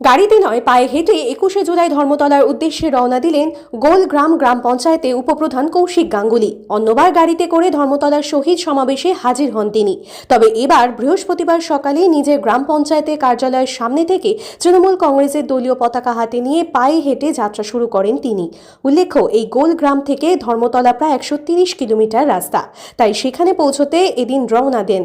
গাড়িতে নয়, পায়ে হেঁটে একুশে জুলাই ধর্মতলার উদ্দেশ্যে রওনা দিলেন গোলগ্রাম গ্রাম গ্রাম পঞ্চায়েতে উপপ্রধান কৌশিক গাঙ্গুলি। অন্যবার গাড়িতে করে ধর্মতলার শহীদ সমাবেশে হাজির হন তিনি। তবে এবার বৃহস্পতিবার সকালে নিজের গ্রাম পঞ্চায়েতের কার্যালয়ের সামনে থেকে তৃণমূল কংগ্রেসের দলীয় পতাকা হাতে নিয়ে পায়ে হেঁটে যাত্রা শুরু করেন তিনি। উল্লেখ্য, এই গোলগ্রাম থেকে ধর্মতলা প্রায় একশো কিলোমিটার রাস্তা। তাই সেখানে পৌঁছতে এদিন রওনা দেন।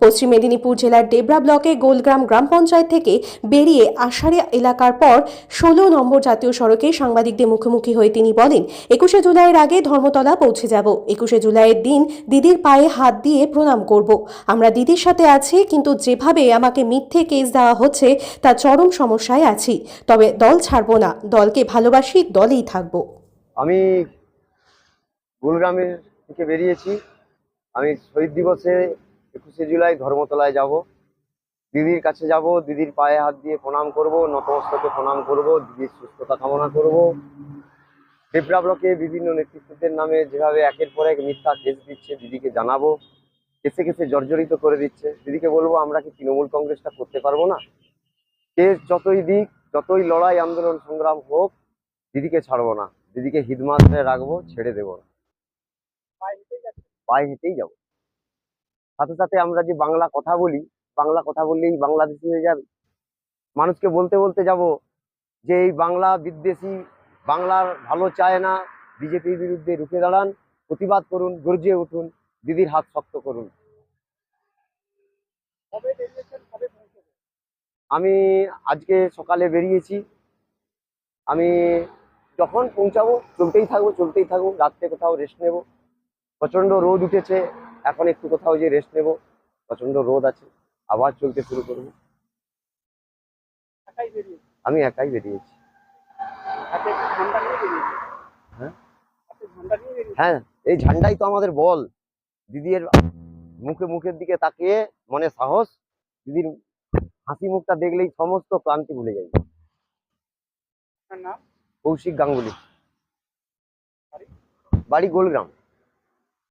পশ্চিম মেদিনীপুর জেলার ডেবরা ব্লকে গোলগ্রাম গ্রাম পঞ্চায়েত থেকে বেরিয়ে আষাঢ়ে এলাকার পর ষোলো নম্বর জাতীয় সড়কে সাংবাদিকদের মুখোমুখি হয়ে তিনি বলেন, একুশে জুলাইয়ের আগে ধর্মতলা পৌঁছে যাব। একুশে জুলাইয়ের দিন দিদির পায়ে হাত দিয়ে প্রণাম করব। আমরা দিদির সাথে আছি, কিন্তু যেভাবে আমাকে মিথ্যে কেস দেওয়া হচ্ছে, তা চরম সমস্যায় আছি। তবে দল ছাড়বো না, দলকে ভালোবাসি, দলেই থাকব। আমি গুলগ্রামের থেকে বেরিয়েছি। আমি শহীদ দিবসে একুশে জুলাই ধর্মতলায় যাব। দিদির কাছে যাব, দিদির পায়ে হাত দিয়ে প্রণাম করব, নতমস্তকে প্রণাম করব, দিদির সুস্থতা কামনা করব। দেবরা ব্লকে বিভিন্ন নেতৃত্বদের নামে যেভাবে একের পর এক মিথ্যা কেস দিচ্ছে, দিদিকে জানাব। কেসে কেসে জর্জরিত করে দিচ্ছে। দিদিকে বলব, আমরা কি তৃণমূল কংগ্রেসটা করতে পারব না? কেস যতই দিক, যতই লড়াই, আন্দোলন, সংগ্রাম হোক, দিদিকে ছাড়বো না। দিদিকে হিদমাত্রে রাখব, ছেড়ে দেবো না। পায়ে হেঁটেই যাব। সাথে সাথে আমরা যে বাংলা কথা বলি বাংলা কথা বললেই বাংলাদেশি হয়ে যাবে। মানুষকে বলতে বলতে যাব যে এই বাংলা বিদ্বেষী বাংলার ভালো চায় না বিজেপির বিরুদ্ধে রুখে দাঁড়ান প্রতিবাদ করুন গর্জে উঠুন দিদির হাত শক্ত করুন। আমি আজকে সকালে বেরিয়েছি। আমি যখন পৌঁছাবো চলতেই থাকব চলতেই থাকব রাত্রে কোথাও রেস্ট নেব। প্রচণ্ড রোদ উঠেছে। এখন একটু কোথাও যে রেস্ট নেব। প্রচণ্ড রোদ আছে আবার চলতে শুরু করব। আমি একাই বেরিয়েছি। হ্যাঁ? হ্যাঁ এই ঝান্ডাই তো আমাদের বল। দিদির মুখে মুখের দিকে তাকিয়ে মনে সাহস দিদির হাসি মুখটা দেখলেই সমস্ত ক্লান্তি ভুলে যাই। কৌশিক গাঙ্গুলি। বাড়ি গোলগ্রাম।